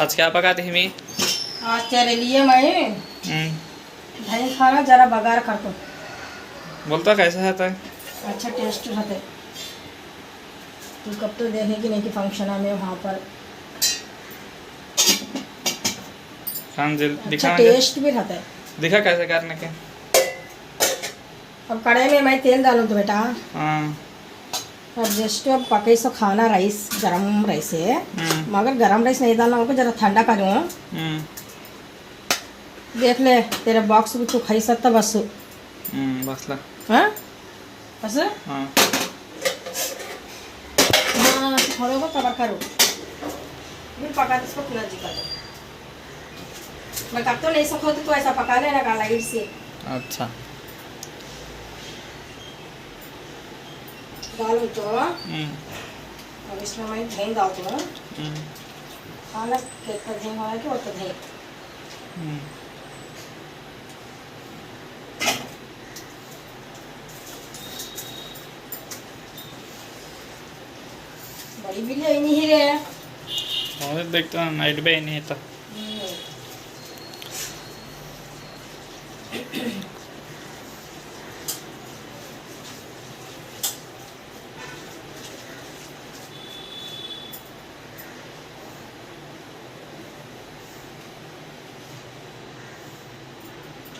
आज क्या पकाती थी मी आज तेरे लिए मैं हम्म, दही खाना जरा बघार खातो बोलता कैसा रहता है अच्छा टेस्ट रहता है तू। कब तो देखेगी नहीं कि फ़ंक्शन है में वहाँ पर। खान दिल अच्छा दिखा मुझे। टेस्ट भी रहता है दिखा कैसे करने के? अब कढ़ाई में मैं तेल डालूँ तो बेटा। हाँ। जस्ट अब पके सो खाना राइस गरम राइस है मगर गरम राइस नहीं डालना होगा जरा ठंडा करूँ हम्म, देख ले तेरे बॉक्स तू खाई सकता बस। हम्म, बसला हाँ? बस? हाँ। हाँ थोड़ा को कवर करो। फिर पका इसको पूरा जी कर मैं कब तो नहीं सको तो ऐसा पका लेना का लाइट से। अच्छा। डालो तो हम्म, अब इसमें मैं दही डालती हूँ। हम्म, खाना कितना दही होगा कि उतना दही हम्म, बड़ी बिल्ली नहीं ही रे और देखते हैं नाइट ही नहीं था।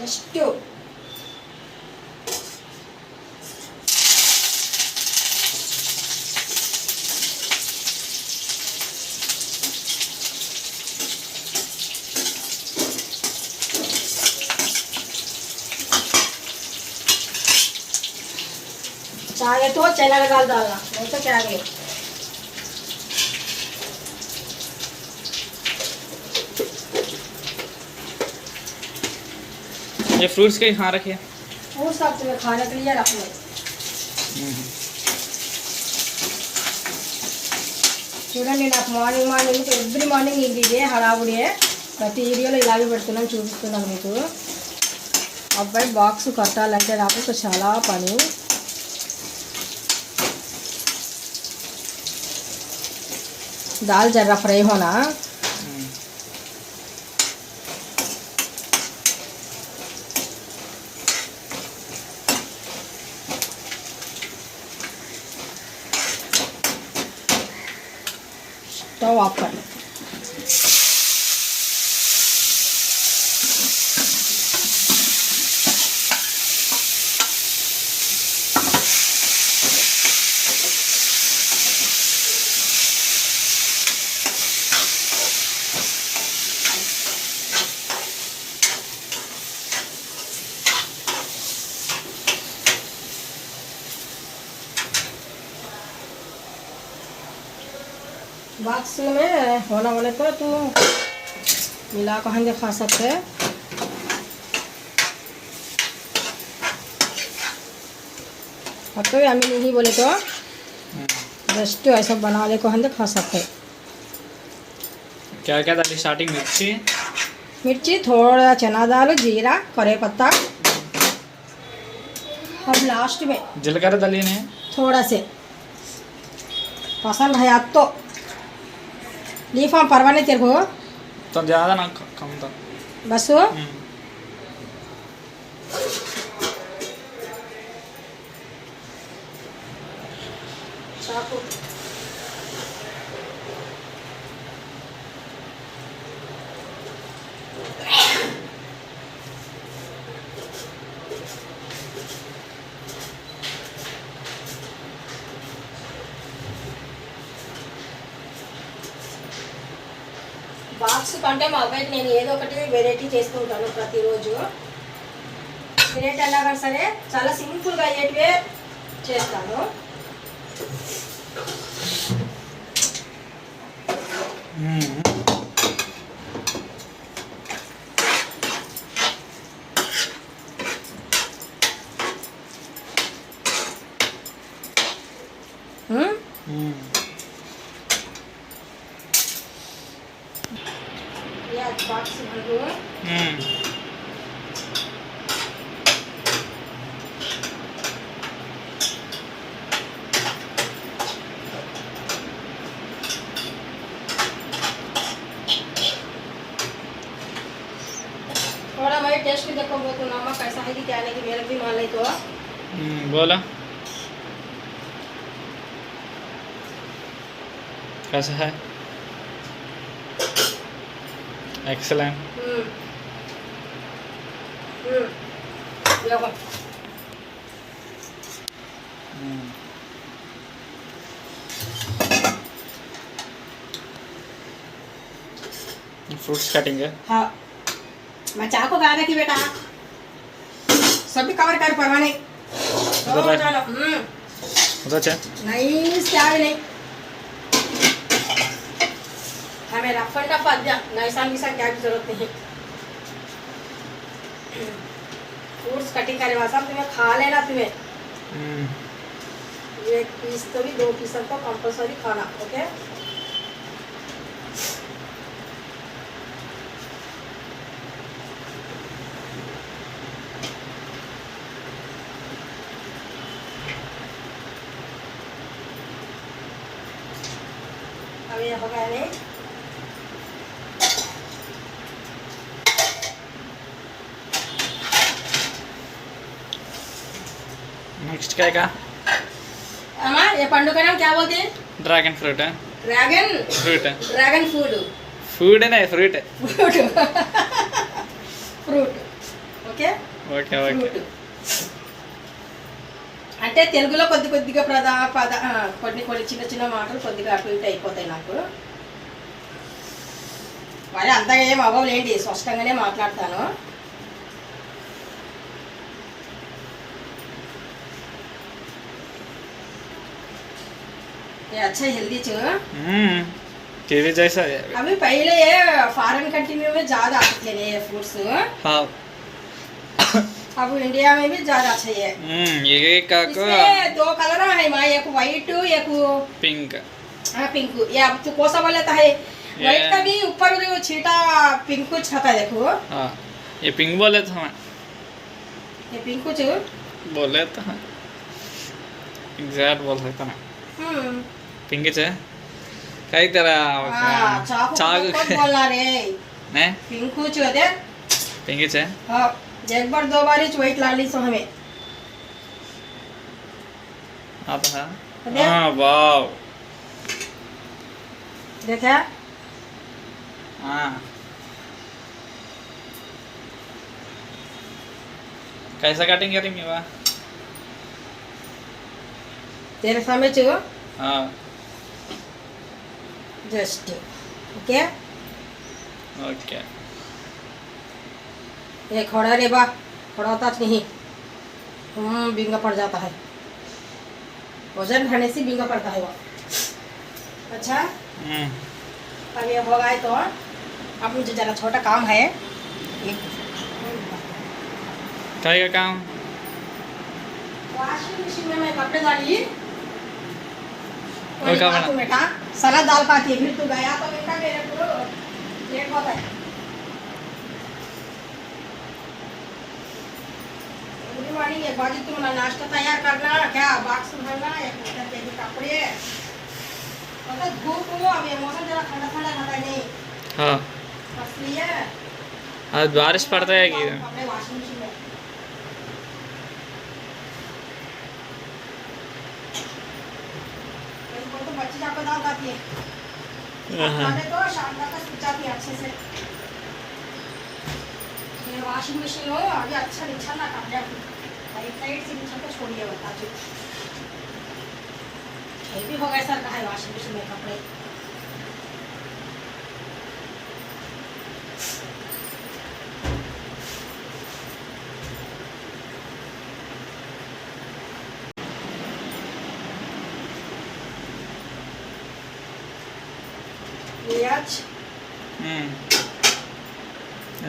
थोड़ा से डालता हूँ हम्म, लाइट दा बॉक्स ठंडा पड़े तो रोज के एक बेगे से पका रहा तो आओ नहीं हाँ हाँ ये लेकर जस्ट चाहे तो चना का दाल डालना नहीं तो क्या गए ये फ्रूट्स के यहाँ रखिए वो सब तुम्हें खाने के लिए रख लो చూడండి నాకు మార్నింగ్ మార్నింగ్ ఎవ్రీ మార్నింగ్ ఇది ఇదే హడావుడే ప్రతి వీడియోలో ఇలాగే పెడుతున్నాను చూపిస్తున్నాను మీకు అబ్బాయి బాక్స్ కట్టాలంటే నాకు చాలా పని దాల్ జర్రా ఫ్రై హోనా वापरला बॉक्स में होना बोले तो तू। मिला को हम खा सकते। हैं तो हमें नहीं बोले तो। जस्ट ऐसा बना ले को हम खा सकते। क्या क्या डाली स्टार्टिंग मिर्ची। मिर्ची थोड़ा चना दाल जीरा करे पत्ता। अब लास्ट में जीलकर्र डाली नहीं थोड़ा से। पसंद है आप तो लीफ हम परवा नहीं तेरे को तो ज़्यादा ना क- कम था बस బాక్స్ కంటే మా అబ్బాయికి నేను ఏదో ఒకటి వెరైటీ చేసుకుంటాను ప్రతిరోజు. వెరైటీ అన్నా సరే చాలా సింపుల్గా అయ్యేటివే చేస్తాను. तो नमक कैसा है कि क्या नहीं कि मेरे भी मान ली तो हम्म, बोला। कैसा है। एक्सलेंट हम्म। हम्म फ्रूट्स कटिंग है। हाँ। मैं चाकू कहा रखी बेटा सभी कवर कर परवा नहीं। चलो, हम्म, उधर चे नहीं क्या भी नहीं। हमें रफन टफ अद्या नैसा निसा क्या की ज़रूरत नहीं। फ्रूट्स कटिंग करे वाला तुम्हें खा लेना तुम्हें। हम्म, एक पीस तो भी दो पीस को कंपलसरी खाना ओके नेक्स्ट क्या का अम्मा ये पंडू का नाम क्या बोलते हैं ड्रैगन फ्रूट है ड्रैगन फ्रूट है ड्रैगन फूड फूड है फ्रूट है fruit fruit okay okay okay fruit అంటే తెలుగులో కొద్ది కొద్దిగా ప్రధా పద ఆ, కొన్ని కొన్ని చిన్న చిన్న మాటలు కొద్దిగా అటు ఇటు అయిపోతాయి నాకు మరి అంతగా ఏం అవ్వలేండి స్పష్టంగానే మాట్లాడతాను ये अच्छा हेल्दी चो हम्म कीवी जैसा है। अभी पहले ये फॉरेन कंट्री में ज़्यादा आते थे ये फ्रूट्स हाँ। अब इंडिया में भी ज़्यादा अच्छा है हम्म ये का दो कलर है माँ एक व्हाइट एक पिंक हाँ पिंक ये अब तो कौन सा वाला लेता है व्हाइट का भी ऊपर वो छीटा पिंक छता देखो। हाँ ये पिंक बोले मैं ये पिंक कुछ बोले हाँ एग्जैक्ट बोल सकता ना हम्म। पिंक कई तरह चाकू चाकू कौन बोलना रे ने पिंक कुछ होते पिंक है हाँ एक बार दो बार ही व्हाइट ला ली सो हमें आता है। हाँ वाव देखा हाँ कैसा कटिंग करी मेवा तेरे सामने चो हाँ जस्ट ओके ओके। ये खड़ा रे बा खड़ा होता नहीं। हम्म बिंगा पड़ जाता है। वज़न बढ़ने से बिंगा पड़ता है वो। अच्छा? हम्म। अब ये हो गए तो अब मुझे जरा छोटा काम है। क्या काम? वॉशिंग मशीन में मैं कपड़े डाली। और क्या बना? बेटा सलाद दाल पाती है। फिर तू गया तो बेटा मेरे पूरा लेट होता है। गुड मॉर्निंग एक बाजी तुम नाश्ता तैयार करना क्या बॉक्स भरना एक मीटर के भी कपड़े मतलब धूप हो अब ये मौसम जरा ठंडा ठंडा नहीं? हाँ। इसलिए आज बारिश पड़ता है कि कपड़े वॉशिंग मशीन में मेरे को तो बच्ची जाकर दाल खाती है तो शाम का जाती है अच्छे से ये वॉशिंग मशीन हो अभी अच्छा बिछा ना कपड़े राइट साइड से बिछा के छोड़िए बता जो भी हो गए सर, कहा वॉशिंग मशीन में कपड़े?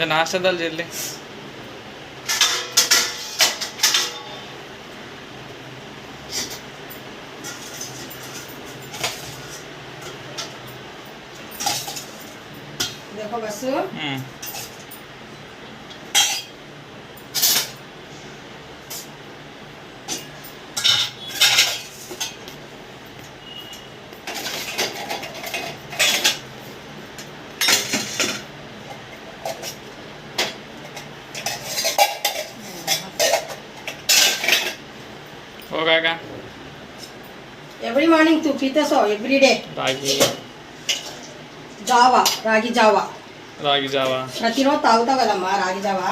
ఇంకా నాశనాలు చెల్లి. బస్సు. టూ పీసెస్ ఎవ్రీడే జావా రాగి జావా రాగి జావా ప్రతిరోజు తాగుతావు కదమ్మా రాగి జావా